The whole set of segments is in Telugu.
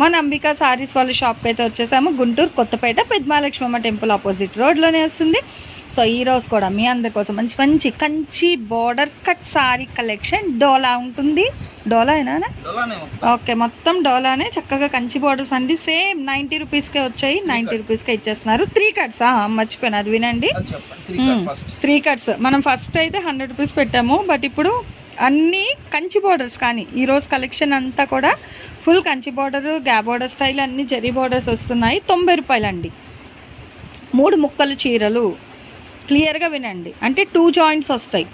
మన అంబికా సారీస్ వాళ్ళ షాప్కి అయితే వచ్చేసాము. గుంటూరు కొత్తపేట పెద్దమాలక్ష్మమ్మ టెంపుల్ ఆపోజిట్ రోడ్లోనే వస్తుంది. సో ఈ రోజు కూడా మీ అందరి కోసం మంచి మంచి Kanchi border cut saree collection డోలా ఉంటుంది. డోలా అయినా ఓకే మొత్తం డోలానే. చక్కగా కంచి బోర్డర్స్ అండి. సేమ్ నైంటీ రూపీస్కే వచ్చాయి. నైంటీ రూపీస్కే ఇచ్చేస్తున్నారు. త్రీ కట్స్ మర్చిపోయాను. అది వినండి. త్రీ కట్స్ మనం ఫస్ట్ అయితే హండ్రెడ్ రూపీస్ పెట్టాము. బట్ ఇప్పుడు అన్నీ కంచి బోర్డర్స్ కానీ ఈరోజు కలెక్షన్ అంతా కూడా ఫుల్ కంచి బోర్డరు గ్యా బోర్డర్ స్టైల్ అన్ని జరీ బోర్డర్స్ వస్తున్నాయి. తొంభై రూపాయలు అండి మూడు ముక్కలు చీరలు. క్లియర్గా వినండి. అంటే టూ జాయింట్స్ వస్తాయి.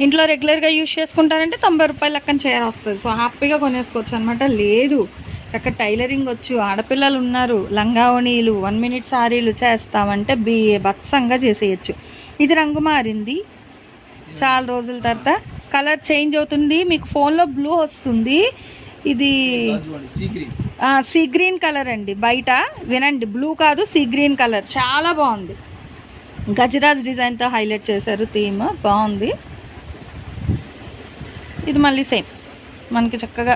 ఇంట్లో రెగ్యులర్గా యూజ్ చేసుకుంటారంటే తొంభై రూపాయల లెక్కన చీర వస్తుంది. సో హ్యాపీగా కొనేసుకోవచ్చు అనమాట లేదు. చక్క టైలరింగ్ వచ్చు. ఆడపిల్లలు ఉన్నారు. లంగావణీలు వన్ మినిట్ సారీలు చేస్తామంటే బి బత్సంగా చేసేయచ్చు. ఇది రంగు మారింది. చాలా రోజుల తర్వాత కలర్ చేంజ్ అవుతుంది. మీకు ఫోన్లో బ్లూ వస్తుంది. ఇది సీ గ్రీన్ కలర్ అండి. బయట వినండి. బ్లూ కాదు సీ గ్రీన్ కలర్. చాలా బాగుంది. గజరాజ్ డిజైన్తో హైలైట్ చేశారు థీమ్. బాగుంది. ఇది మళ్ళీ సేమ్. మనకి చక్కగా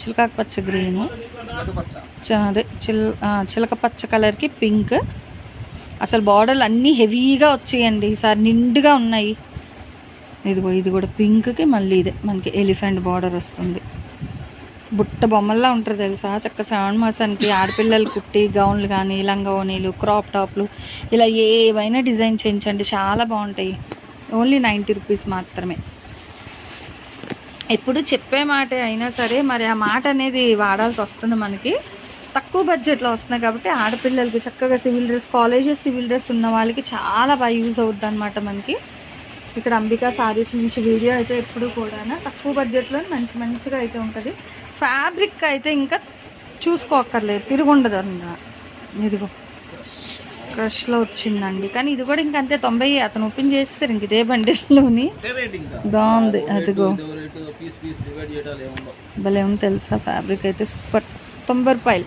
చిలకాకు పచ్చ గ్రీన్. అదే చిల్ చిలక పచ్చ కలర్కి పింక్. అసలు బార్డర్లు అన్నీ హెవీగా వచ్చాయండి. ఈసారి నిండుగా ఉన్నాయి. ఇదిగో ఇది కూడా పింక్కి మళ్ళీ ఇదే. మనకి ఎలిఫెంట్ బార్డర్ వస్తుంది. బుట్ట బొమ్మల్లా ఉంటుంది తెలుసా? చక్క శ్రావణ మాసానికి ఆడపిల్లలు కుట్టి గౌన్లు కానీ లంగవోనీలు క్రాప్ టాప్లు ఇలా ఏవైనా డిజైన్ చేయించండి. చాలా బాగుంటాయి. ఓన్లీ నైంటీ రూపీస్ మాత్రమే. ఎప్పుడు చెప్పే మాటే అయినా సరే మరి ఆ మాట అనేది వాడాల్సి వస్తుంది మనకి. తక్కువ బడ్జెట్లో వస్తున్నాయి కాబట్టి ఆడపిల్లలకి చక్కగా civil dress colleges civil dress ఉన్న వాళ్ళకి చాలా బాగా యూజ్ అవుద్ది అనమాట మనకి. ఇక్కడ అంబికా సారీస్ నుంచి వీడియో అయితే ఎప్పుడు కూడా తక్కువ బడ్జెట్లో మంచి మంచిగా అయితే ఉంటుంది. ఫ్యాబ్రిక్ అయితే ఇంకా చూసుకోక్కర్లేదు. తిరుగుండదు అన్నమాట ఇదిగో. క్రష్లో వచ్చిందండి. కానీ ఇది కూడా ఇంక అంతే తొంభై అతను ఓపెన్ చేస్తారు ఇంక ఇదే బండిలోని బాగుంది. అదిగో. భలే ఉంది తెలుసా ఫ్యాబ్రిక్ అయితే సూపర్. తొంభై రూపాయలు.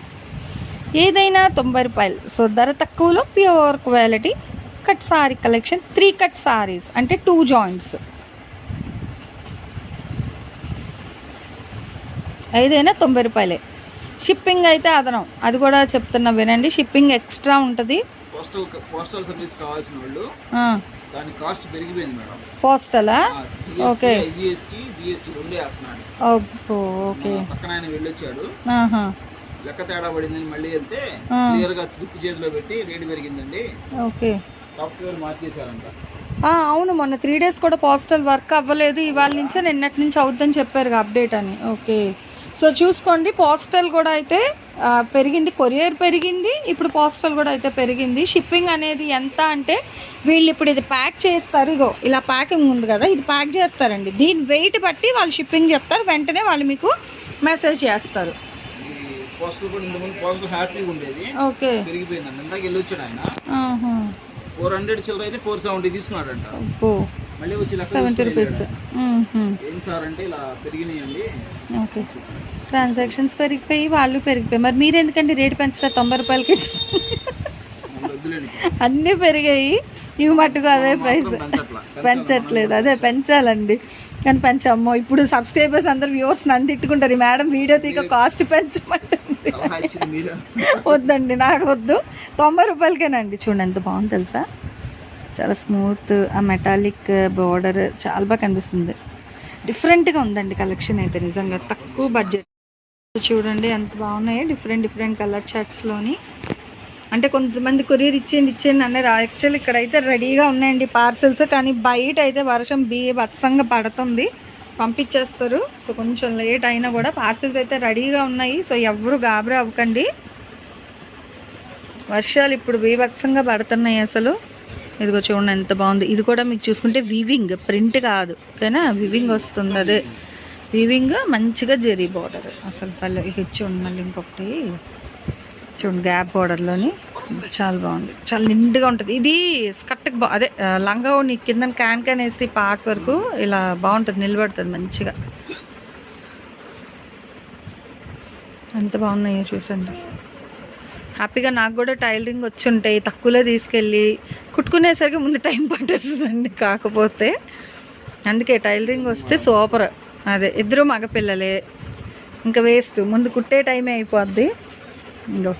ఏదైనా తొంభై రూపాయలు. సో ధర తక్కువలో pure quality cut saree collection three cut sarees అంటే టూ జాయింట్స్ ఏదైనా తొంభై రూపాయలే. షిప్పింగ్ అయితే అదనం. అది కూడా చెప్తున్నా వినండి. షిప్పింగ్ ఎక్స్ట్రా ఉంటుంది. పోస్టల్ పోస్టల్ సర్వీస్ కావాల్సిన వాళ్ళు దాని కాస్ట్ పెరిగిపోయింది మేడం. పోస్టలా ఓకే జిఎస్టీ జిఎస్టీ రెండే వేస్తున్నాడు. ఓకే పక్కన ఆయన వెళ్ళొచ్చాడు. లెక్క తేడా పడిందని మళ్ళీ వెళ్తే. క్లియర్గా స్లిప్ చేతిలో పెట్టి రేటు పెరిగిందండి. ఓకే అవును మొన్న త్రీ డేస్ కూడా పోస్టల్ వర్క్ అవ్వలేదు. ఇవాళ నుంచే నిన్నటి నుంచి అవుద్దని చెప్పారు అప్డేట్ అని. ఓకే సో చూసుకోండి పోస్టల్ కూడా అయితే పెరిగింది కొరియర్ పెరిగింది ఇప్పుడు పోస్టల్ కూడా అయితే పెరిగింది. షిప్పింగ్ అనేది ఎంత అంటే వీళ్ళు ఇప్పుడు ఇది ప్యాక్ చేస్తారు ఇగో ఇలా ప్యాకింగ్ ఉంది కదా ఇది ప్యాక్ చేస్తారండి. దీని వెయిట్ బట్టి వాళ్ళు షిప్పింగ్ చెప్తారు వెంటనే వాళ్ళు మీకు మెసేజ్ చేస్తారు. ఓకే ఫోర్ హండ్రెడ్ చిల్లర అయితే ఫోర్ సెవెంటీ తీసుకున్నాడంట. మళ్ళీ వచ్చి సెవెంటీ రూపీస్. ఏం సార్ అంటే ఇలా పెరిగినాయండి. ఓకే. ట్రాన్సాక్షన్స్ పెరిగిపోయి వాళ్ళు పెరిగిపోయి. మరి మీరు ఎందుకంటే రేటు పెంచలేదు తొంభై రూపాయలకి? అన్నీ పెరిగాయి. ఇవి మట్టుకు అదే ప్రైస్. పెంచట్లా. పెంచట్లేదు. అదే పెంచాలండి. కానీ పెంచమ్మో ఇప్పుడు సబ్స్క్రైబర్స్ అందరు వ్యూవర్స్ నన్ను తిట్టుకుంటారు. మేడం వీడియో తీక కాస్ట్ పెంచమంటుంది. వద్దండి నాకు వద్దు. తొంభై రూపాయలకేనండి. చూడండి ఎంత బాగుంది తెలుసా? చాలా స్మూత్ ఆ మెటాలిక్ బార్డర్ చాలా బాగా కనిపిస్తుంది. డిఫరెంట్గా ఉందండి కలెక్షన్ అయితే నిజంగా తక్కువ బడ్జెట్ చూడండి ఎంత బాగున్నాయి డిఫరెంట్ డిఫరెంట్ కలర్ షర్ట్స్లోని అంటే కొంతమంది కొరియర్ ఇచ్చేయండి ఇచ్చేయండి అన్నారు యాక్చువల్ ఇక్కడైతే రెడీగా ఉన్నాయండి పార్సెల్స్ కానీ బయట అయితే వర్షం బీ బత్సంగా పడుతుంది. పంపించేస్తారు. సో కొంచెం లేట్ అయినా కూడా పార్సెల్స్ అయితే రెడీగా ఉన్నాయి. సో ఎవరు గాబరా అవ్వకండి. వర్షాలు ఇప్పుడు బీభత్సంగా పడుతున్నాయి అసలు. ఇదిగో చూడండి ఎంత బాగుంది. ఇది కూడా మీకు చూసుకుంటే వివింగ్ ప్రింట్ కాదు ఓకేనా? వివింగ్ వస్తుంది అదే. వివింగ్ మంచిగా జెరీ బార్డర్ అసలు పల్లె ఇక చూడండి మళ్ళీ ఇంకొకటి. చూడండి గ్యాప్ బార్డర్లోని చాలా బాగుంది. చాలా నిండుగా ఉంటుంది. ఇది స్కర్ట్కి బా అదే లంగా ఓని కింద క్యాన్ క్యాన్ వేసి పార్ట్ వరకు ఇలా బాగుంటుంది నిలబడుతుంది మంచిగా. ఎంత బాగున్నాయో చూసండి. హ్యాపీగా నాకు కూడా టైలరింగ్ వచ్చి ఉంటాయి తక్కువలో తీసుకెళ్ళి కుట్టుకునేసరికి ముందు టైం పట్టేస్తుందండి కాకపోతే. అందుకే టైలరింగ్ వస్తే సూపర్. అదే ఇద్దరు మగపిల్లలే. ఇంకా వేస్ట్. ముందు కుట్టే టైమే అయిపోద్ది. ఇంకో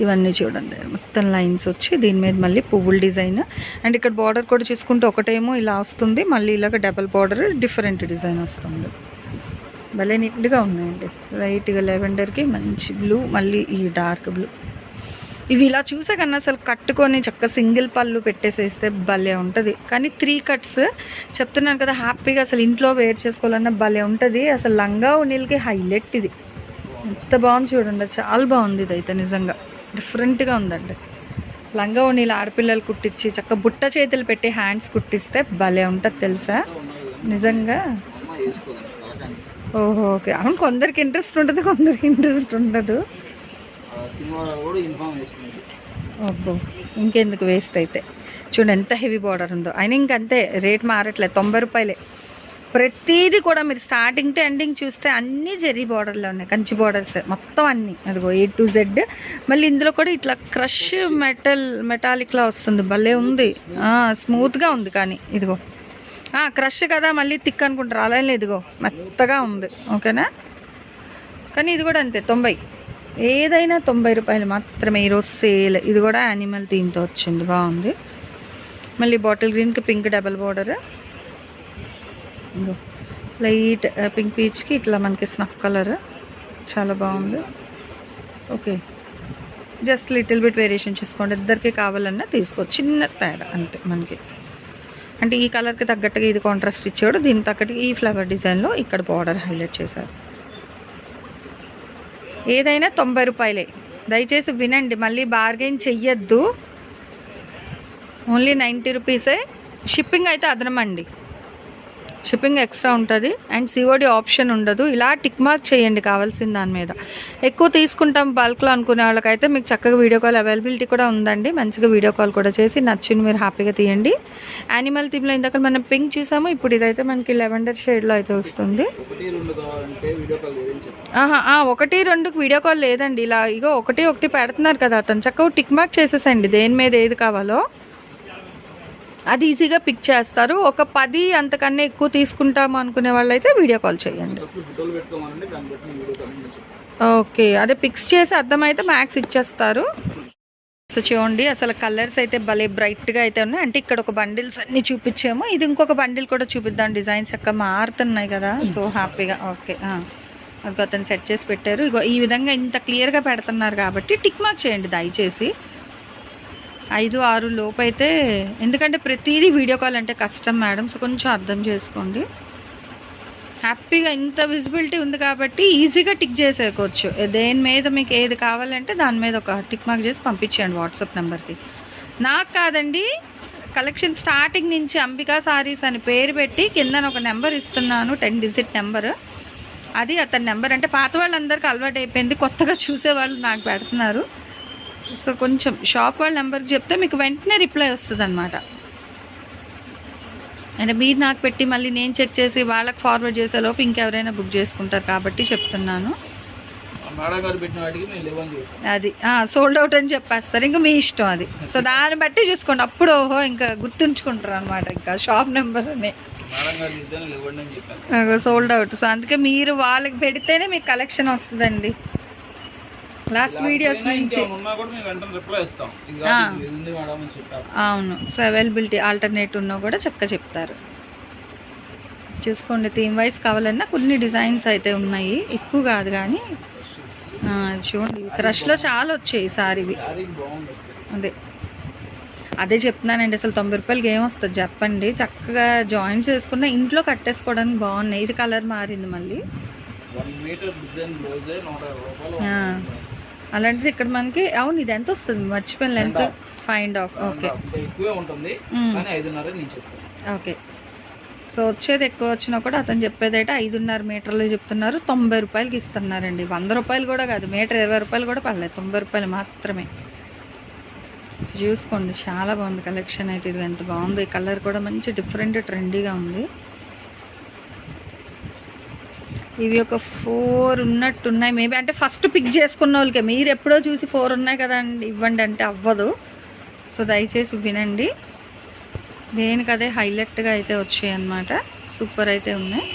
ఇవన్నీ చూడండి. మొత్తం లైన్స్ వచ్చి దీని మీద మళ్ళీ పువ్వుల డిజైన్. అండ్ ఇక్కడ బార్డర్ కూడా చూసుకుంటే ఒకటేమో ఇలా వస్తుంది. మళ్ళీ ఇలాగ డబల్ బార్డర్ డిఫరెంట్ డిజైన్ వస్తుంది. భలే నీట్గా ఉన్నాయండి. లైట్గా లెవెండర్కి మంచి బ్లూ మళ్ళీ ఈ డార్క్ బ్లూ. ఇవి ఇలా చూసే కన్నా అసలు కట్టుకొని చక్క సింగిల్ పళ్ళు పెట్టేసేస్తే భలే ఉంటుంది. కానీ త్రీ కట్స్ చెప్తున్నాను కదా హ్యాపీగా అసలు ఇంట్లో వేర్ చేసుకోవాలన్నా భలే ఉంటుంది. అసలు లంగా ఉనీలకి హైలైట్ ఇది. ఎంత బాగుంది చూడండి చాలా బాగుంది ఇది అయితే నిజంగా. డిఫరెంట్గా ఉందండి. లంగా ఉనీలు ఆడపిల్లలు కుట్టించి చక్క బుట్ట చేతులు పెట్టి హ్యాండ్స్ కుట్టిస్తే భలే ఉంటుంది తెలుసా? నిజంగా. ఓహో ఓకే. అవును కొందరికి ఇంట్రెస్ట్ ఉంటుంది కొందరికి ఇంట్రెస్ట్ ఉండదు. అబ్బో ఇంకెందుకు వేస్ట్ అయితే. చూడండి ఎంత హెవీ బార్డర్ ఉందో. అయినా ఇంకంతే రేట్ మారట్లేదు తొంభై రూపాయలే. ప్రతిదీ కూడా మీరు స్టార్టింగ్ టు ఎండింగ్ చూస్తే అన్నీ జెర్రీ బార్డర్లో ఉన్నాయి. కంచి బార్డర్స్ మొత్తం అన్నీ. అదిగో ఏ టు జెడ్ మళ్ళీ ఇందులో కూడా ఇట్లా క్రష్ మెటల్ మెటాలిక్లా వస్తుంది. భలే ఉంది. స్మూత్గా ఉంది కానీ ఇదిగో. క్రష్ కదా మళ్ళీ థిక్ అనుకుంటారు. అలా ఇదిగో మెత్తగా ఉంది. ఓకేనా? కానీ ఇది కూడా అంతే తొంభై. ఏదైనా తొంభై రూపాయలు మాత్రమే ఈరోజు సేల్. ఇది కూడా యానిమల్ థీమ్తో వచ్చింది. బాగుంది. మళ్ళీ బాటిల్ గ్రీన్కి pink double border. Light pink పీచ్కి ఇట్లా మనకి స్నఫ్ కలర్. చాలా బాగుంది. Okay. Just little bit variation చూసుకోండి. ఇద్దరికి కావాలన్నా తీసుకో. చిన్న తేడా అంతే మనకి. అంటే ఈ కలర్కి తగ్గట్టుగా ఇది కాంట్రాస్ట్ ఇచ్చాడు. దీనికి తగ్గట్టుగా ఈ ఫ్లవర్ డిజైన్లో ఇక్కడ బార్డర్ హైలైట్ చేశారు. ఏదైనా తొంభై రూపాయలే. దయచేసి వినండి మళ్ళీ బార్గెన్ చెయ్యొద్దు. ఓన్లీ నైంటీ రూపీసే షిప్పింగ్ అయితే అదనమండి. షిప్పింగ్ ఎక్స్ట్రా ఉంటుంది అండ్ సిఓడి ఆప్షన్ ఉండదు. ఇలా టిక్ మార్క్ చేయండి కావాల్సిన దాని మీద. ఎక్కువ తీసుకుంటాం బల్క్లో అనుకునే వాళ్ళకైతే మీకు చక్కగా వీడియో కాల్ అవైలబిలిటీ కూడా ఉందండి. మంచిగా వీడియో కాల్ కూడా చేసి నచ్చింది మీరు హ్యాపీగా తీయండి. యానిమల్ థీమ్లో ఇందాక మనం పింక్ చూసాము. ఇప్పుడు ఇదైతే మనకి లెవెండర్ షేడ్లో అయితే వస్తుంది. ఒకటి రెండుకి వీడియో కాల్ లేదండి. ఇలా ఇగో ఒకటి ఒకటి పెడుతున్నారు కదా అతను. చక్కగా టిక్ మార్క్ చేసేసండి దేని మీద ఏది కావాలో. అది ఈజీగా పిక్ చేస్తారు. ఒక పది అంతకన్నా ఎక్కువ తీసుకుంటాము అనుకునే వాళ్ళు అయితే వీడియో కాల్ చేయండి అసలు ఓకే అదే పిక్స్ చేసి అర్థమైతే మ్యాక్స్ ఇచ్చేస్తారు. సో చూడండి అసలు కలర్స్ అయితే భలే బ్రైట్గా అయితే ఉన్నాయి. అంటే ఇక్కడ ఒక బండిల్స్ అన్ని చూపించాము. ఇది ఇంకొక బండిల్ కూడా చూపిద్దాం. డిజైన్స్ చక్కగా మారుతున్నాయి కదా. సో హ్యాపీగా ఓకే అది అతను సెట్ చేసి పెట్టారు. ఇగో ఈ విధంగా ఇంత క్లియర్గా పెడుతున్నారు కాబట్టి టిక్ మార్క్ చేయండి దయచేసి. ఐదు ఆరు లోపు అయితే ఎందుకంటే ప్రతిదీ వీడియో కాల్ అంటే కష్టం మేడం సో కొంచెం అర్థం చేసుకోండి. హ్యాపీగా ఇంత విజిబిలిటీ ఉంది కాబట్టి ఈజీగా టిక్ చేసేయకోవచ్చు దేని మీద మీకు ఏది కావాలంటే దాని మీద ఒక టిక్ మార్క్ చేసి పంపించండి వాట్సాప్ నెంబర్కి. నాకు కాదండి కలెక్షన్ స్టార్టింగ్ నుంచి అంబికా సారీస్ అని పేరు పెట్టి కింద ఒక నెంబర్ ఇస్తున్నాను టెన్ డిజిట్ నెంబర్. అది అతని నెంబర్ అంటే పాత వాళ్ళందరికీ అలవాటు అయిపోయింది కొత్తగా చూసే వాళ్ళు నాకు పెడుతున్నారు. సో కొంచెం షాప్ వాళ్ళ నెంబర్కి చెప్తే మీకు వెంటనే రిప్లై వస్తుంది అనమాట అంటే మీరు నాకు పెట్టి మళ్ళీ నేను చెక్ చేసి వాళ్ళకి ఫార్వర్డ్ చేసేలోపు ఇంకెవరైనా బుక్ చేసుకుంటారు కాబట్టి చెప్తున్నాను. అది సోల్డ్ అవుట్ అని చెప్పేస్తారు. ఇంకా మీ ఇష్టం అది. సో దాన్ని బట్టి చూసుకోండి. అప్పుడు ఓహో ఇంకా గుర్తుంచుకుంటారు అనమాట ఇంకా షాప్ నెంబర్ అని సోల్డ్ అవుట్ సో అందుకే మీరు వాళ్ళకి పెడితేనే మీకు కలెక్షన్ వస్తుందండి. లాస్ట్ వీడియోస్ నుంచి. అవును. సో అవైలబిలిటీ ఆల్టర్నేట్ ఉన్నా కూడా చక్కగా చెప్తారు. చూసుకోండి థీమ్ వైజ్ కావాలన్నా కొన్ని డిజైన్స్ అయితే ఉన్నాయి. ఎక్కువ కాదు కానీ చూడండి క్రష్లో చాలా వచ్చాయి అసలు. అదే. అదే చెప్తున్నానండి అసలు తొంభై రూపాయలకి ఏమొస్తుంది చెప్పండి. చక్కగా జాయింట్స్ వేసుకున్న ఇంట్లో కట్టేసుకోవడానికి బాగున్నాయి. ఇది కలర్ మారింది మళ్ళీ. వన్ మీటర్ డిజైన్ బ్లౌజే నూట యాభై రూపాయలు ఆ. అలాంటిది ఇక్కడ మనకి అవును ఇది ఎంత వస్తుంది? మర్చిపోయిన లెంత్. ఫైండ్ ఆఫ్ ఓకే ఇంకా ఎక్కువే ఉంటుంది మ్మ్. కానీ ఐదున్నర నేను చెప్తాను. ఓకే సో వచ్చేది ఎక్కువ వచ్చినా కూడా అతను చెప్పేది అయితే ఐదున్నర మీటర్లు చెప్తున్నారు తొంభై రూపాయలకి ఇస్తున్నారండి. వంద రూపాయలు కూడా కాదు మీటర్ ఇరవై రూపాయలు కూడా పర్లేదు తొంభై రూపాయలు మాత్రమే. సో చూసుకోండి చాలా బాగుంది కలెక్షన్ అయితే ఇది ఎంత బాగుంది. కలర్ కూడా మంచి డిఫరెంట్ ట్రెండీగా ఉంది. ఇవి ఒక ఫోర్ ఉన్నట్టు ఉన్నాయి మేబీ అంటే ఫస్ట్ పిక్ చేసుకున్న వాళ్ళకే. మీరు ఎప్పుడో చూసి ఫోర్ ఉన్నాయి కదా అండి ఇవ్వండి అంటే అవ్వదు. సో దయచేసి వినండి. దేనికి అదే హైలైట్గా అయితే వచ్చాయి అన్నమాట. సూపర్ అయితే ఉన్నాయి.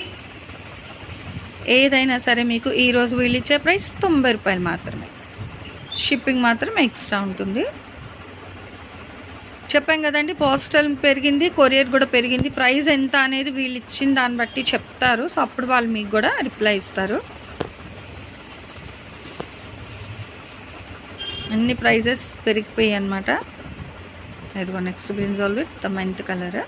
ఏదైనా సరే మీకు ఈరోజు వీళ్ళు ఇచ్చే ప్రైస్ తొంభై రూపాయలు మాత్రమే. షిప్పింగ్ మాత్రం ఎక్స్ట్రా ఉంటుంది. చెప్పాం కదండి పోస్టల్ పెరిగింది కొరియర్ కూడా పెరిగింది. ప్రైస్ ఎంత అనేది వీళ్ళు ఇచ్చిన దాన్ని బట్టి చెప్తారు. సో అప్పుడు వాళ్ళు మీకు కూడా రిప్లై ఇస్తారు. అన్ని ప్రైజెస్ పెరిగిపోయాయి అనమాట ఇదిగో next brinjal with the mint colour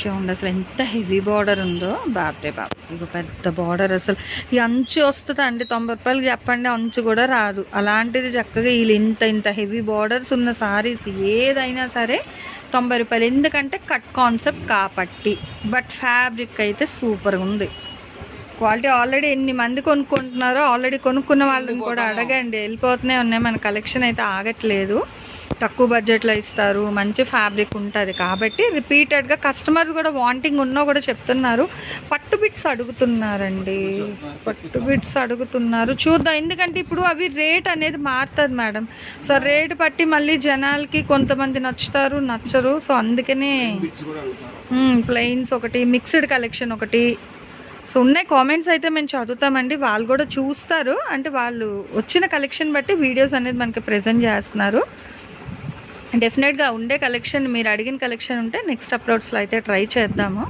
చూడండి అసలు ఎంత హెవీ బార్డర్ ఉందో. బాబ్రే బాబ్ ఇక పెద్ద బార్డర్ అసలు. ఈ అంచు వస్తుంది అండి తొంభై రూపాయలకి చెప్పండి అంచు కూడా రాదు. అలాంటిది చక్కగా వీళ్ళు ఇంత ఇంత హెవీ బార్డర్స్ ఉన్న సారీస్ ఏదైనా సరే తొంభై రూపాయలు. ఎందుకంటే కట్ కాన్సెప్ట్ కాబట్టి. బట్ ఫ్యాబ్రిక్ అయితే సూపర్గా ఉంది. క్వాలిటీ ఆల్రెడీ ఎన్ని మంది కొనుక్కుంటున్నారో ఆల్రెడీ కొనుక్కున్న వాళ్ళని కూడా అడగండి. వెళ్ళిపోతూనే ఉన్నాయి మన కలెక్షన్ అయితే ఆగట్లేదు. తక్కువ బడ్జెట్లో ఇస్తారు మంచి ఫ్యాబ్రిక్ ఉంటుంది కాబట్టి రిపీటెడ్గా కస్టమర్స్ కూడా వాంటింగ్ ఉన్నా కూడా చెప్తున్నారు. పట్టు బిట్స్ అడుగుతున్నారండి. పట్టు బిట్స్ అడుగుతున్నారు. చూద్దాం. ఎందుకంటే ఇప్పుడు అవి రేట్ అనేది మారుతుంది మేడం సో రేట్ బట్టి మళ్ళీ జనాలకి కొంతమంది నచ్చుతారు నచ్చరు. సో అందుకనే ప్లెయిన్స్ ఒకటి మిక్స్డ్ కలెక్షన్ ఒకటి. సో ఉన్నాయి కామెంట్స్ అయితే మేము చదువుతామండి. వాళ్ళు కూడా చూస్తారు. అంటే వాళ్ళు వచ్చిన కలెక్షన్ బట్టి వీడియోస్ అనేది మనకి ప్రజెంట్ చేస్తున్నారు. డెఫినెట్గా ఉండే కలెక్షన్ మీరు అడిగిన కలెక్షన్ ఉంటే నెక్స్ట్ అప్లోడ్స్లో అయితే ట్రై చేద్దాము.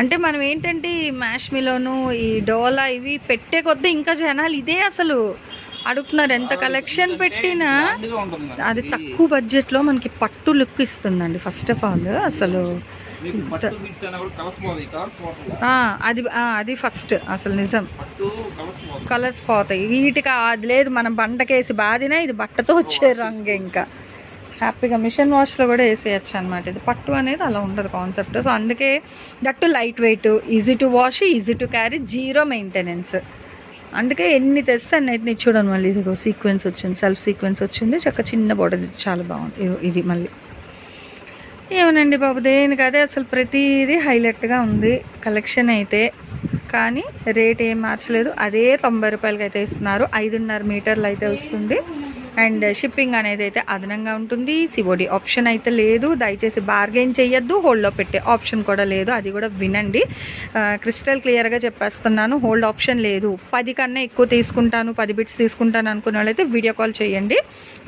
అంటే మనం ఏంటంటే ఈ మ్యాష్మిలోను ఈ డోలా ఇవి పెట్టే కొద్దీ ఇంకా జనాలు ఇదే అసలు. అడుగుతున్నారు ఎంత కలెక్షన్ పెట్టినా. అది తక్కువ బడ్జెట్లో మనకి పట్టు లుక్ ఇస్తుందండి ఫస్ట్ ఆఫ్ ఆల్ అసలు అది అది ఫస్ట్ అసలు నిజం. కలర్స్ పోతాయి. వీటికి అది లేదు మనం బండకేసి బాదినా ఇది బట్టతో వచ్చే రంగు ఇంకా. హ్యాపీగా మిషన్ వాష్లో కూడా వేసేయచ్చు అనమాట ఇది పట్టు అనేది అలా ఉండదు కాన్సెప్ట్ సో అందుకే that light weight easy to wash easy to carry zero maintenance అందుకే ఎన్ని తెస్తే అన్ని అయితే చూడండి మళ్ళీ. ఇదిగో సీక్వెన్స్ వచ్చింది సెల్ఫ్ సీక్వెన్స్ వచ్చింది. చక్క చిన్న బోర్డర్ చాలా బాగుంది. ఇది మళ్ళీ. ఏమనండి బాబు దేనికి అదే అసలు ప్రతిదీ హైలైట్గా ఉంది. కలెక్షన్ అయితే. కానీ రేట్ ఏం మార్చలేదు. అదే తొంభై రూపాయలకి అయితే ఇస్తున్నారు. ఐదున్నర మీటర్లు అయితే వస్తుంది. అండ్ షిప్పింగ్ అనేది అయితే అదనంగా ఉంటుంది. సివోడి ఆప్షన్ అయితే లేదు. దయచేసి బార్గెన్ చేయొద్దు హోల్డ్లో పెట్టే ఆప్షన్ కూడా లేదు. అది కూడా వినండి. క్రిస్టల్ క్లియర్గా చెప్పేస్తున్నాను. హోల్డ్ ఆప్షన్ లేదు. పది కన్నా ఎక్కువ తీసుకుంటాను. పది బిట్స్ తీసుకుంటాను అనుకున్న వాళ్ళైతే వీడియో కాల్ చేయండి.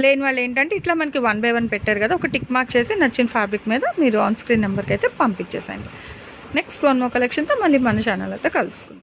లేని వాళ్ళు ఏంటంటే ఇట్లా మనకి వన్ బై వన్ పెట్టారు కదా ఒక టిక్ మార్క్ చేసి నచ్చిన ఫ్యాబ్రిక్ మీద మీరు ఆన్ స్క్రీన్ నెంబర్కి అయితే పంపించేసండి నెక్స్ట్ వన్ మో కలెక్షన్తో మళ్ళీ మన ఛానల్ అయితే కలుసుకుందాం.